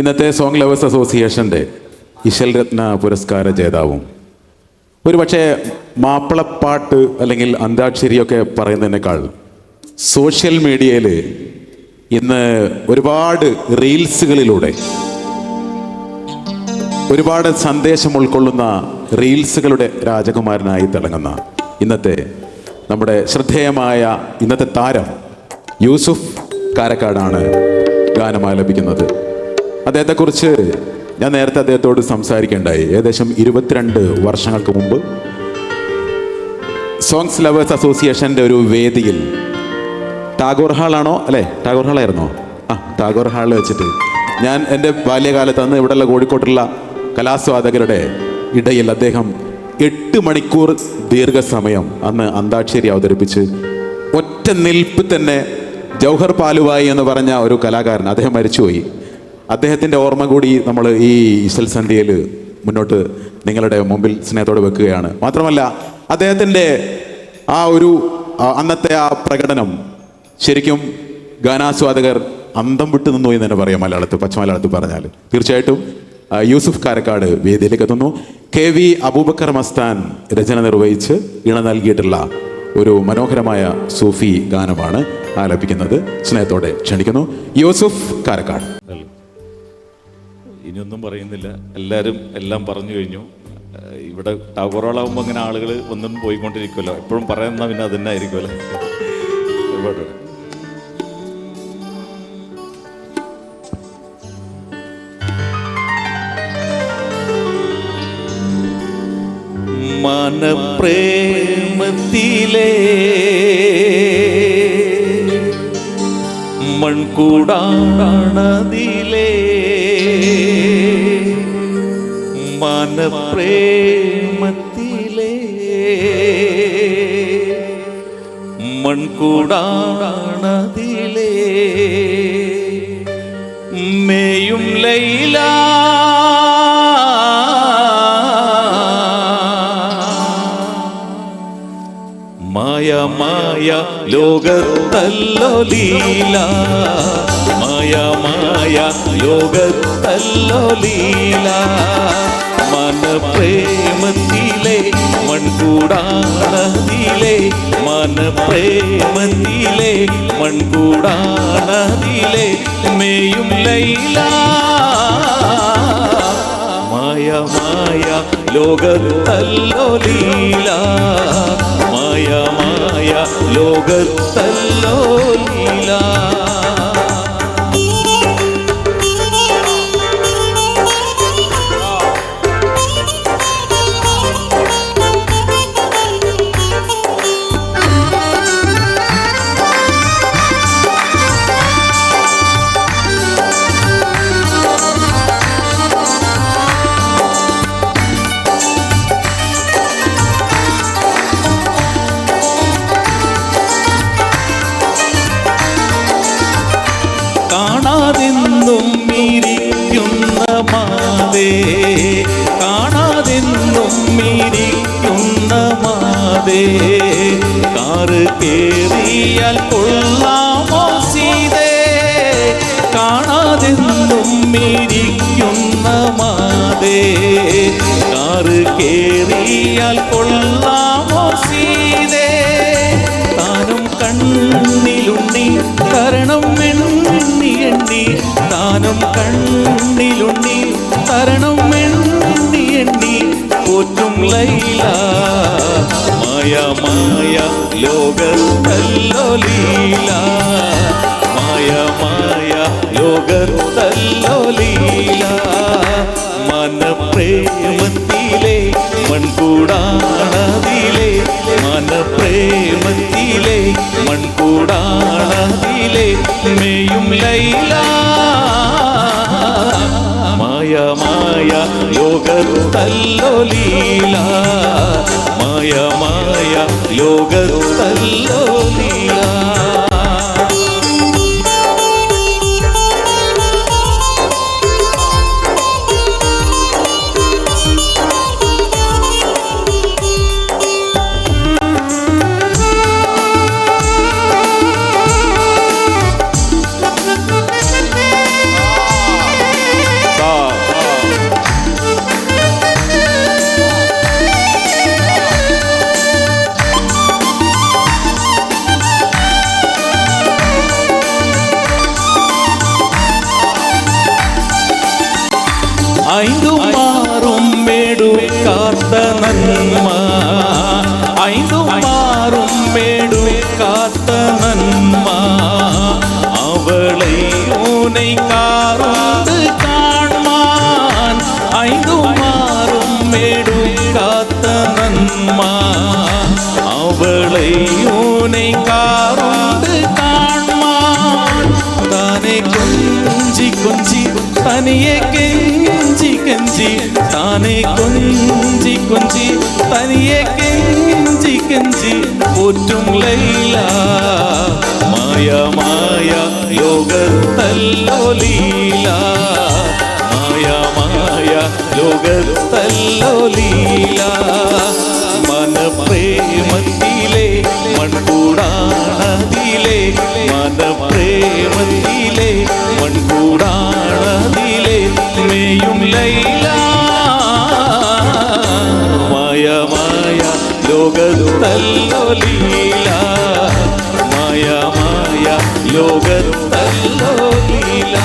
ഇന്നത്തെ song lovers അസോസിയേഷന്റെ ഇശൽ രത്ന പുരസ്കാര ജേതാവും. ഒരു പക്ഷേ മാപ്പിളപ്പാട്ട് അല്ലെങ്കിൽ അന്താക്ഷരിയൊക്കെ പറയുന്നതിനേക്കാൾ സോഷ്യൽ മീഡിയയിൽ ഇന്ന് ഒരുപാട് റീൽസുകളിലൂടെ ഒരുപാട് സന്ദേശം ഉൾക്കൊള്ളുന്ന റീൽസുകളുടെ രാജകുമാരനായി തിളങ്ങുന്ന ഇന്നത്തെ നമ്മുടെ ശ്രദ്ധേയമായ ഇന്നത്തെ താരം യൂസുഫ് കാരക്കാടാണ് ഗാനം ആലപിക്കുന്നത് അദ്ദേഹത്തെക്കുറിച്ച് ഞാൻ നേരത്തെ അദ്ദേഹത്തോട് സംസാരിക്കേണ്ടായി. ഏകദേശം ഇരുപത്തിരണ്ട് വർഷങ്ങൾക്ക് മുമ്പ് സോങ്സ് ലവേഴ്സ് അസോസിയേഷന്റെ ഒരു വേദിയിൽ ടാഗോർ ഹാളാണോ? അല്ലേ? ടാഗോർ ഹാളായിരുന്നോ? ആ ടാഗോർ ഹാളിൽ വെച്ചിട്ട് ഞാൻ എന്റെ ബാല്യകാലത്ത് അന്ന് ഇവിടെയുള്ള കോഴിക്കോട്ടുള്ള കലാസ്വാദകരുടെ ഇടയിൽ അദ്ദേഹം എട്ട് മണിക്കൂർ ദീർഘസമയം അന്ന് അന്താക്ഷരി അവതരിപ്പിച്ച് ഒറ്റ നിൽപ്പ് തന്നെ ജൗഹർ പാലുവായി എന്ന് പറഞ്ഞ ഒരു കലാകാരൻ അദ്ദേഹം മരിച്ചുപോയി. അദ്ദേഹത്തിന്റെ ഓർമ്മ കൂടി നമ്മൾ ഈ ഇശൽ സന്ധ്യയിൽ മുന്നോട്ട് നിങ്ങളുടെ മുമ്പിൽ സ്നേഹത്തോടെ വെക്കുകയാണ്. മാത്രമല്ല അദ്ദേഹത്തിന്റെ ആ ഒരു അന്നത്തെ ആ പ്രകടനം ശരിക്കും ഗാനാസ്വാദകർ അന്തം വിട്ടു നിന്നു എന്ന് തന്നെ പറയാം മലയാളത്തിൽ പച്ച മലയാളത്തിൽ പറഞ്ഞാൽ. തീർച്ചയായിട്ടും യൂസുഫ് കാരക്കാട് വേദിയിലേക്ക് എത്തുന്നു. കെ വി അബൂബക്കർ മസ്താൻ രചന നിർവഹിച്ച് ഇണ നൽകിയിട്ടുള്ള ഒരു മനോഹരമായ സൂഫി ഗാനമാണ് ആലപിക്കുന്നത്. സ്നേഹത്തോടെ ക്ഷണിക്കുന്നു. യൂസുഫ് കാരക്കാട്. ഇനിയൊന്നും പറയുന്നില്ല. എല്ലാവരും എല്ലാം പറഞ്ഞു കഴിഞ്ഞു. ഇവിടെ ടവറോളാകുമ്പോൾ അങ്ങനെ ആളുകൾ ഒന്നും പോയിക്കൊണ്ടിരിക്കുമല്ലോ എപ്പോഴും പറയുന്ന പിന്നെ അത് തന്നെ ആയിരിക്കുമല്ലോ ഒരുപാട്. മനപ്രേമത്തിലേ മൺകൂടാണതിലേ മനപ്രേമത്തിലേ മൺകൂടാണതിലെ മേയും ലൈല മായ മായ ലോകത്തല്ലോ ലീല മായ യോഗത്തല്ലോ ലീല. മനപ്രേമത്തിലെ മൺകൂടാണതിലെ മനപ്രേമത്തിലെ മൺകൂടാണതിലെ മേയും ലൈല. മായ മായ ലോകത്തല്ലോ ലീല. മായ മായ ലോകത്തല്ലോ ലീല. മാതേ കാറ് കേറിയാൽ കൊള്ളാമോ സീതേ? കാണാതെന്നും ഇരിക്കുന്ന മാതേ. കാറ് കേറിയാൽ കൊള്ളാമോ മായ മായ ലോകത്തല്ലോ ലീല. മായ മായ ലോകത്തല്ലോ ലീല. മനപ്രേമത്തിലെ മൺകൂടാണതിലെ മനപ്രേമത്തിലെ മൺകൂടാണതിലെ മേയും ലൈല. മായ മായ ലോകത്തല്ലോ ലീല. മായ മായ ലോകത്തല്ലോ ലീല ஐந்தும் மாறும் மேடு காத்த நன்மா. ஐந்தும் மாறும் மேடு காத்த நன்மா. அவளை உனை காரோடு காண்மான் കൊഞ്ചി തനിയെ കെഞ്ചി കെഞ്ചി പോറ്റും ലൈല. മായ മായ ലോകത്തല്ലോ മായ മായ ലോകത്തല്ലോ ലോകത്തല്ലോ ലീല മായ മായ ലോകത്തല്ലോ ലീല.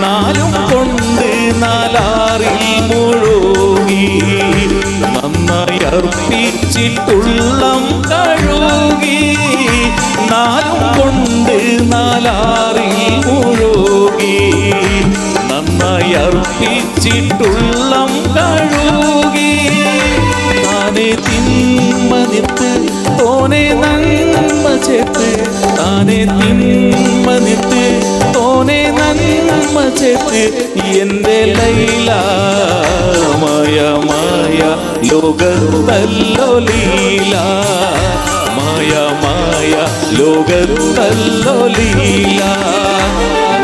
നാലും കൊണ്ട് നാലാറിൽ മുഴുകി. നന്നായി അർപ്പിച്ചിട്ടുള്ളം കഴുകി. നാലും കൊണ്ട് നാലാറിൽ മുഴുകി. നന്നായി അർപ്പിച്ചിട്ടുള്ളം കഴുകി. താനെ തിന്മനിത്ത് തോനെ നന്മ ചേർത്ത് താനെ തിന്മനിത്ത് തോനെ നന്മ ചേർത്ത് എന്റെ ലൈല മായ മായ ലോകത്തല്ലോ ലീല. മായ മായ ലോകത്തല്ലോ ലീല.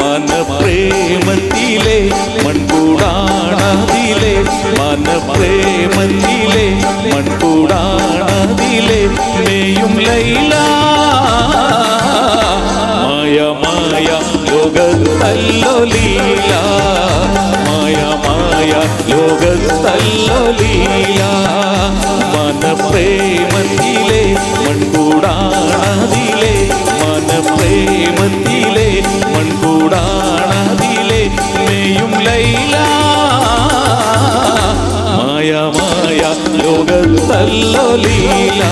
മനപ്രേമത്തിലെ മൺകൂടാണതിലെ മനപ്രേമത്തിലെ മൺകൂടാണതിലെ ലോകത്തല്ലോ ലീല മനപ്രേമത്തിലെ മൺകൂടാണതിലെ മനപ്രേമത്തിലെ മൺകൂടാണതിലെ മേയും ലൈല. മായമായ മായ ലോകത്തല്ലോ മായ മായ ലോകത്തല്ലോ ലീല.